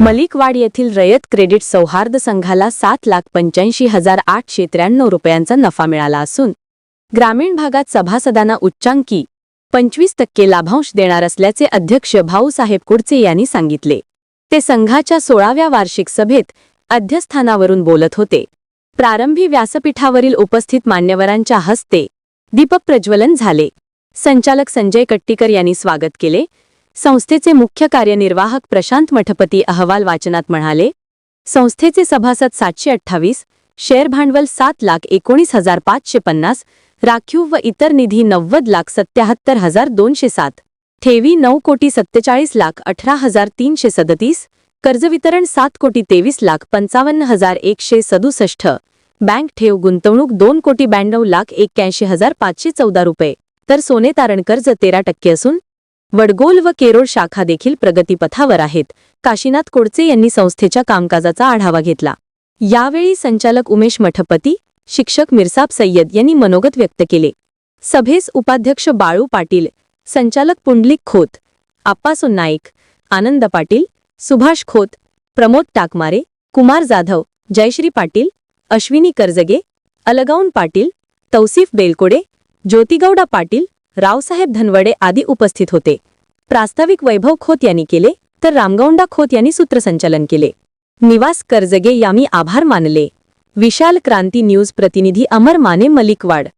मलिकवाड येथील रयत क्रेडिट सौहार्द संघाला सात लाख पंच्याऐंशी हजार आठशे त्र्याण्णव रुपयांचा नफा मिळाला असून ग्रामीण भागात सभासदांना उच्चांकी पंचवीस टक्के लाभांश देणार असल्याचे अध्यक्ष भाऊसाहेब कुडचे यांनी सांगितले. ते संघाच्या सोळाव्या वार्षिक सभेत अध्यस्थानावरून बोलत होते. प्रारंभी व्यासपीठावरील उपस्थित मान्यवरांच्या हस्ते दीपक प्रज्वलन झाले. संचालक संजय कट्टीकर यांनी स्वागत केले. संस्थेचे मुख्य कार्यनिर्वाहक प्रशांत मठपती अहवाल वाचनात म्हणाले संस्थेचे सभासद सातशे अठ्ठावीस शेअर भांडवल सात लाख एकोणीस हजार पाचशे पन्नास राखीव व इतर निधी नव्वद लाख सत्याहत्तर हजार दोनशे सात ठेवी नऊ कोटी सत्तेचाळीस लाख अठरा हजार तीनशे सदतीस कर्ज वितरण सात कोटी तेवीस लाख पंचावन्न हजार एकशे सदुसष्ट बँक ठेव गुंतवणूक दोन कोटी ब्याण्णव लाख एक्क्याऐंशी हजार पाचशे चौदा रुपये तर सोने तारण कर्ज तेरा टक्के असून वडगोल व केरोळ शाखा देखील प्रगतीपथावर आहेत. काशीनाथ कोडचे यांनी संस्थेच्या कामकाजाचा आढावा घेतला. यावेळी संचालक उमेश मठपती शिक्षक मिरसाब सय्यद यांनी मनोगत व्यक्त केले. सभेस उपाध्यक्ष बाळू पाटील संचालक पुंडलिक खोत आप्पासो नाईक आनंद पाटील सुभाष खोत प्रमोद टाकमारे कुमार जाधव जयश्री पाटील अश्विनी कर्जगे अलगाऊन पाटील तौसिफ बेलकोडे ज्योतिगौडा पाटील रावसाहेब धनवडे आदी उपस्थित होते. प्रास्ताविक वैभव खोत यांनी केले तर रामगौंडा खोत यांनी सूत्रसंचालन केले. निवास कर्जगे यांनी आभार मानले. विशाल क्रांती न्यूज प्रतिनिधी अमर माने मलिकवाड.